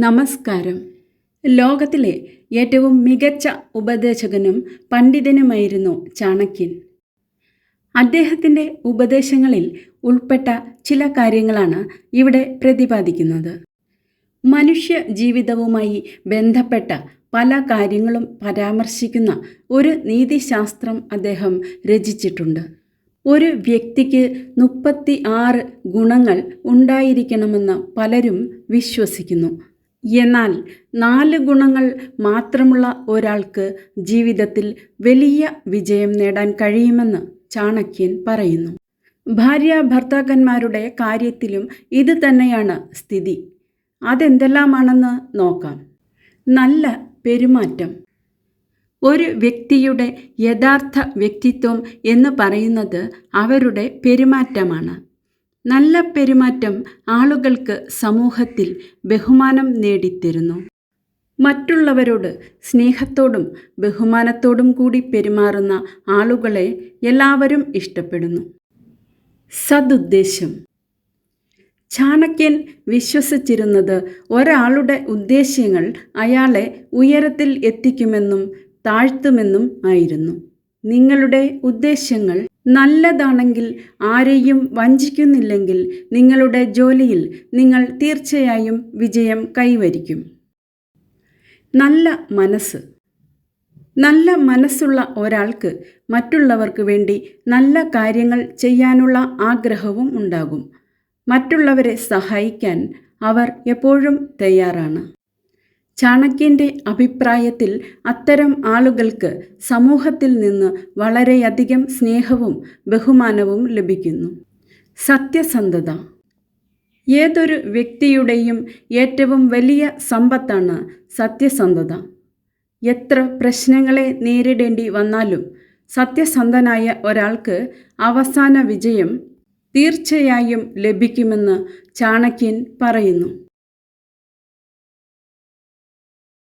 നമസ്കാരം. ലോകത്തിലെ ഏറ്റവും മികച്ച ഉപദേശകനും പണ്ഡിതനുമായിരുന്നു ചാണക്യൻ. അദ്ദേഹത്തിന്റെ ഉപദേശങ്ങളിൽ ഉൾപ്പെട്ട ചില കാര്യങ്ങളാണ് ഇവിടെ പ്രതിപാദിക്കുന്നത്. മനുഷ്യ ജീവിതവുമായി ബന്ധപ്പെട്ട പല കാര്യങ്ങളും പരാമർശിക്കുന്ന ഒരു നീതിശാസ്ത്രം അദ്ദേഹം രചിച്ചിട്ടുണ്ട്. ഒരു വ്യക്തിക്ക് മുപ്പത്തി ആറ് ഗുണങ്ങൾ ഉണ്ടായിരിക്കണമെന്ന് പലരും വിശ്വസിക്കുന്നു. എന്നാൽ നാല് ഗുണങ്ങൾ മാത്രമുള്ള ഒരാൾക്ക് ജീവിതത്തിൽ വലിയ വിജയം നേടാൻ കഴിയുമെന്ന് ചാണക്യൻ പറയുന്നു. ഭാര്യ ഭർത്താക്കന്മാരുടെ കാര്യത്തിലും ഇത് തന്നെയാണ് സ്ഥിതി. അതെന്തെല്ലാമാണെന്ന് നോക്കാം. നല്ല പെരുമാറ്റം. ഒരു വ്യക്തിയുടെ യഥാർത്ഥ വ്യക്തിത്വം എന്ന് പറയുന്നത് അവരുടെ പെരുമാറ്റമാണ്. നല്ല പെരുമാറ്റം ആളുകൾക്ക് സമൂഹത്തിൽ ബഹുമാനം നേടിത്തരുന്നു. മറ്റുള്ളവരോട് സ്നേഹത്തോടും ബഹുമാനത്തോടും കൂടി പെരുമാറുന്ന ആളുകളെ എല്ലാവരും ഇഷ്ടപ്പെടുന്നു. സതുദ്ദേശം ചാണക്യൻ വിശ്വസിച്ചിരുന്നത് ഒരാളുടെ ഉദ്ദേശ്യങ്ങൾ അയാളെ ഉയരത്തിൽ എത്തിക്കുമെന്നും താഴ്ത്തുമെന്നും ആയിരുന്നു. നിങ്ങളുടെ ഉദ്ദേശ്യങ്ങൾ നല്ലതാണെങ്കിൽ ആരെയും വഞ്ചിക്കുന്നില്ലെങ്കിൽ നിങ്ങളുടെ ജോലിയിൽ നിങ്ങൾ തീർച്ചയായും വിജയം കൈവരിക്കും. നല്ല മനസ്സ്. നല്ല മനസ്സുള്ള ഒരാൾക്ക് മറ്റുള്ളവർക്ക് വേണ്ടി നല്ല കാര്യങ്ങൾ ചെയ്യാനുള്ള ആഗ്രഹവും ഉണ്ടാകും. മറ്റുള്ളവരെ സഹായിക്കാൻ അവർ എപ്പോഴും തയ്യാറാണ്. ചാണക്യന്റെ അഭിപ്രായത്തിൽ അത്തരം ആളുകൾക്ക് സമൂഹത്തിൽ നിന്ന് വളരെയധികം സ്നേഹവും ബഹുമാനവും ലഭിക്കുന്നു. സത്യസന്ധത. ഏതൊരു വ്യക്തിയുടെയും ഏറ്റവും വലിയ സമ്പത്താണ് സത്യസന്ധത. എത്ര പ്രശ്നങ്ങളെ നേരിടേണ്ടി വന്നാലും സത്യസന്ധനായ ഒരാൾക്ക് അവസാന വിജയം തീർച്ചയായും ലഭിക്കുമെന്ന് ചാണക്യൻ പറയുന്നു.